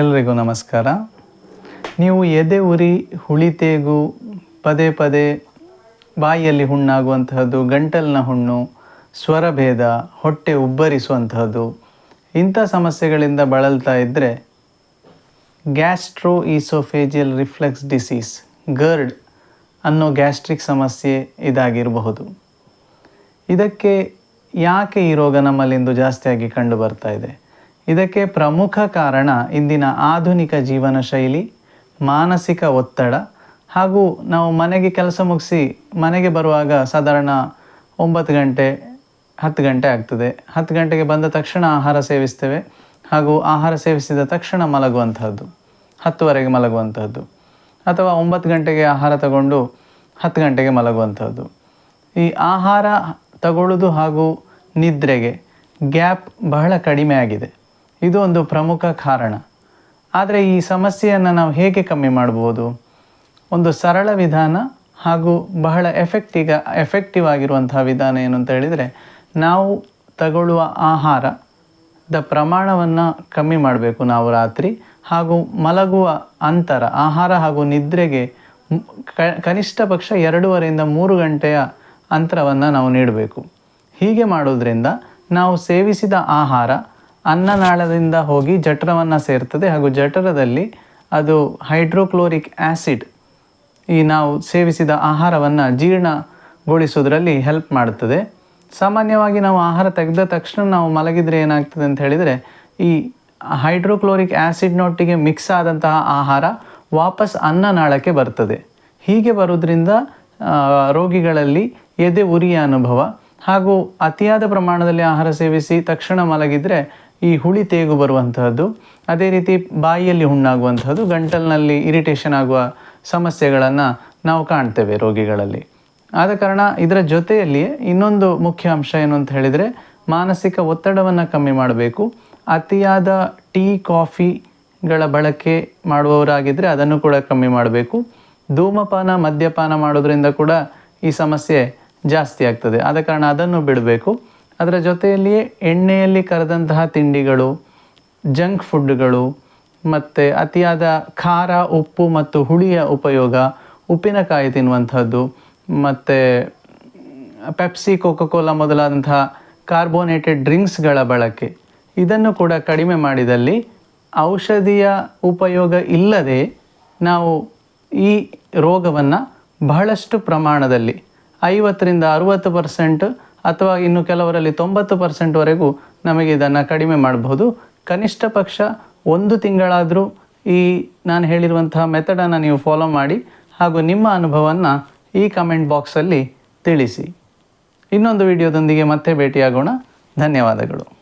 ಎಲ್ರಿಗೂ ನಮಸ್ಕಾರ. ನೀವು ಎದೆ ಉರಿ ಹುಳಿತೇಗು ಪದೇ ಪದೇ ಬಾಯಿಯಲ್ಲಿ ಹುಣ್ಣಾಗುವಂತಹದ್ದು, ಗಂಟಲಿನ ಹುಣ್ಣು ಸ್ವರಭೇದ ಹೊಟ್ಟೆ ಉಬ್ಬರಿಸುವಂತಹದ್ದು, ಇಂಥ ಸಮಸ್ಯೆಗಳಿಂದ ಬಳಲ್ತಾ ಇದ್ದರೆ gastro oesophageal reflux disease, GERD ಅನ್ನೋ ಗ್ಯಾಸ್ಟ್ರಿಕ್ ಸಮಸ್ಯೆ ಇದಾಗಿರಬಹುದು. ಇದಕ್ಕೆ ಯಾಕೆ ಈ ರೋಗ ನಮ್ಮಲ್ಲಿಂದು ಜಾಸ್ತಿಯಾಗಿ ಕಂಡು ಬರ್ತಾ ಇದೆ? ಇದಕ್ಕೆ ಪ್ರಮುಖ ಕಾರಣ ಇಂದಿನ ಆಧುನಿಕ ಜೀವನ ಶೈಲಿ, ಮಾನಸಿಕ ಒತ್ತಡ ಹಾಗೂ ನಾವು ಮನೆಗೆ ಕೆಲಸ ಮುಗಿಸಿ ಮನೆಗೆ ಬರುವಾಗ ಸಾಧಾರಣ ಒಂಬತ್ತು ಗಂಟೆ, ಹತ್ತು ಗಂಟೆ ಆಗ್ತದೆ. ಹತ್ತು ಗಂಟೆಗೆ ಬಂದ ತಕ್ಷಣ ಆಹಾರ ಸೇವಿಸ್ತೇವೆ ಹಾಗೂ ಆಹಾರ ಸೇವಿಸಿದ ತಕ್ಷಣ ಮಲಗುವಂತಹದ್ದು, ಹತ್ತುವರೆಗೆ ಮಲಗುವಂತಹದ್ದು ಅಥವಾ ಒಂಬತ್ತು ಗಂಟೆಗೆ ಆಹಾರ ತಗೊಂಡು ಹತ್ತು ಗಂಟೆಗೆ ಮಲಗುವಂಥದ್ದು ಈ ಆಹಾರ ತಗೊಳ್ಳೋದು ಹಾಗೂ ನಿದ್ರೆಗೆ ಗ್ಯಾಪ್ ಬಹಳ ಕಡಿಮೆ ಆಗಿದೆ. ಇದು ಒಂದು ಪ್ರಮುಖ ಕಾರಣ. ಆದರೆ ಈ ಸಮಸ್ಯೆಯನ್ನು ನಾವು ಹೇಗೆ ಕಮ್ಮಿ ಮಾಡ್ಬೋದು? ಒಂದು ಸರಳ ವಿಧಾನ ಹಾಗೂ ಬಹಳ ಎಫೆಕ್ಟಿಗ ಎಫೆಕ್ಟಿವ್ ಆಗಿರುವಂತಹ ವಿಧಾನ ಏನು ಅಂತ ಹೇಳಿದರೆ, ನಾವು ತಗೊಳ್ಳುವ ಆಹಾರದ ಪ್ರಮಾಣವನ್ನು ಕಮ್ಮಿ ಮಾಡಬೇಕು ನಾವು ರಾತ್ರಿ ಹಾಗೂ ಮಲಗುವ ಅಂತರ, ಆಹಾರ ಹಾಗೂ ನಿದ್ರೆಗೆ ಕನಿಷ್ಠ ಪಕ್ಷ ಎರಡೂವರೆಯಿಂದ ಮೂರು ಗಂಟೆಯ ಅಂತರವನ್ನು ನಾವು ನೀಡಬೇಕು. ಹೀಗೆ ಮಾಡೋದ್ರಿಂದ ನಾವು ಸೇವಿಸಿದ ಆಹಾರ ಅನ್ನನಾಳದಿಂದ ಹೋಗಿ ಜಠರವನ್ನು ಸೇರ್ತದೆ ಹಾಗೂ ಜಠರದಲ್ಲಿ ಅದು ಹೈಡ್ರೋಕ್ಲೋರಿಕ್ ಆ್ಯಸಿಡ್ ಈ ನಾವು ಸೇವಿಸಿದ ಆಹಾರವನ್ನು ಜೀರ್ಣಗೊಳಿಸೋದ್ರಲ್ಲಿ ಹೆಲ್ಪ್ ಮಾಡುತ್ತದೆ ಸಾಮಾನ್ಯವಾಗಿ ನಾವು ಆಹಾರ ತೆಗೆದ ತಕ್ಷಣ ನಾವು ಮಲಗಿದರೆ ಏನಾಗ್ತದೆ ಅಂತ ಹೇಳಿದರೆ ಈ ಹೈಡ್ರೋಕ್ಲೋರಿಕ್ ಆ್ಯಸಿಡ್ನೊಟ್ಟಿಗೆ ಮಿಕ್ಸ್ ಆದಂತಹ ಆಹಾರ ವಾಪಸ್ ಅನ್ನನಾಳಕ್ಕೆ ಬರ್ತದೆ. ಹೀಗೆ ಬರೋದ್ರಿಂದ ರೋಗಿಗಳಲ್ಲಿ ಎದೆ ಉರಿಯ ಅನುಭವ ಹಾಗೂ ಅತಿಯಾದ ಪ್ರಮಾಣದಲ್ಲಿ ಆಹಾರ ಸೇವಿಸಿ ತಕ್ಷಣ ಮಲಗಿದರೆ ಈ ಹುಳಿ ತೇಗು ಬರುವಂತಹದ್ದು, ಅದೇ ರೀತಿ ಬಾಯಿಯಲ್ಲಿ ಹುಣ್ಣಾಗುವಂತಹದ್ದು, ಗಂಟಲಿನಲ್ಲಿ ಇರಿಟೇಷನ್ ಆಗುವ ಸಮಸ್ಯೆಗಳನ್ನು ನಾವು ಕಾಣ್ತೇವೆ ರೋಗಿಗಳಲ್ಲಿ. ಆದ ಕಾರಣ ಇದರ ಜೊತೆಯಲ್ಲಿಯೇ ಇನ್ನೊಂದು ಮುಖ್ಯ ಅಂಶ ಏನು ಅಂತ ಹೇಳಿದರೆ, ಮಾನಸಿಕ ಒತ್ತಡವನ್ನು ಕಮ್ಮಿ ಮಾಡಬೇಕು. ಅತಿಯಾದ ಟೀ ಕಾಫಿಗಳ ಬಳಕೆ ಮಾಡುವವರಾಗಿದ್ದರೆ ಅದನ್ನು ಕೂಡ ಕಮ್ಮಿ ಮಾಡಬೇಕು. ಧೂಮಪಾನ, ಮದ್ಯಪಾನ ಮಾಡೋದರಿಂದ ಕೂಡ ಈ ಸಮಸ್ಯೆ ಜಾಸ್ತಿ ಆಗ್ತದೆ. ಆದ ಕಾರಣ ಅದನ್ನು ಬಿಡಬೇಕು. ಅದರ ಜೊತೆಯಲ್ಲಿಯೇ ಎಣ್ಣೆಯಲ್ಲಿ ಕರೆದಂತಹ ತಿಂಡಿಗಳು, ಜಂಕ್ ಫುಡ್ಗಳು ಮತ್ತು ಅತಿಯಾದ ಖಾರ, ಉಪ್ಪು ಮತ್ತು ಹುಳಿಯ ಉಪಯೋಗ ಉಪ್ಪಿನಕಾಯಿ ತಿನ್ನುವಂಥದ್ದು ಮತ್ತು ಪೆಪ್ಸಿ, ಕೋಕೋಕೋಲಾ ಮೊದಲಾದಂತಹ ಕಾರ್ಬೋನೇಟೆಡ್ ಡ್ರಿಂಕ್ಸ್ಗಳ ಬಳಕೆ. ಇದನ್ನು ಕೂಡ ಕಡಿಮೆ ಮಾಡಿದಲ್ಲಿ ಔಷಧಿಯ ಉಪಯೋಗ ಇಲ್ಲದೆ ನಾವು ಈ ರೋಗವನ್ನು ಬಹಳಷ್ಟು ಪ್ರಮಾಣದಲ್ಲಿ ಐವತ್ತರಿಂದ ಅರುವತ್ತು ಪರ್ಸೆಂಟ್ ಅಥವಾ ಇನ್ನು ಕೆಲವರಲ್ಲಿ ತೊಂಬತ್ತು ಪರ್ಸೆಂಟ್ವರೆಗೂ ನಮಗೆ ಇದನ್ನು ಕಡಿಮೆ ಮಾಡಬಹುದು. ಕನಿಷ್ಠ ಪಕ್ಷ ಒಂದು ತಿಂಗಳಾದರೂ ಈ ನಾನು ಹೇಳಿರುವಂತಹ ಮೆಥಡನ್ನು ನೀವು ಫಾಲೋ ಮಾಡಿ ಹಾಗೂ ನಿಮ್ಮ ಅನುಭವವನ್ನು ಈ ಕಮೆಂಟ್ ಬಾಕ್ಸಲ್ಲಿ ತಿಳಿಸಿ. ಇನ್ನೊಂದು ವಿಡಿಯೋದೊಂದಿಗೆ ಮತ್ತೆ ಭೇಟಿಯಾಗೋಣ. ಧನ್ಯವಾದಗಳು.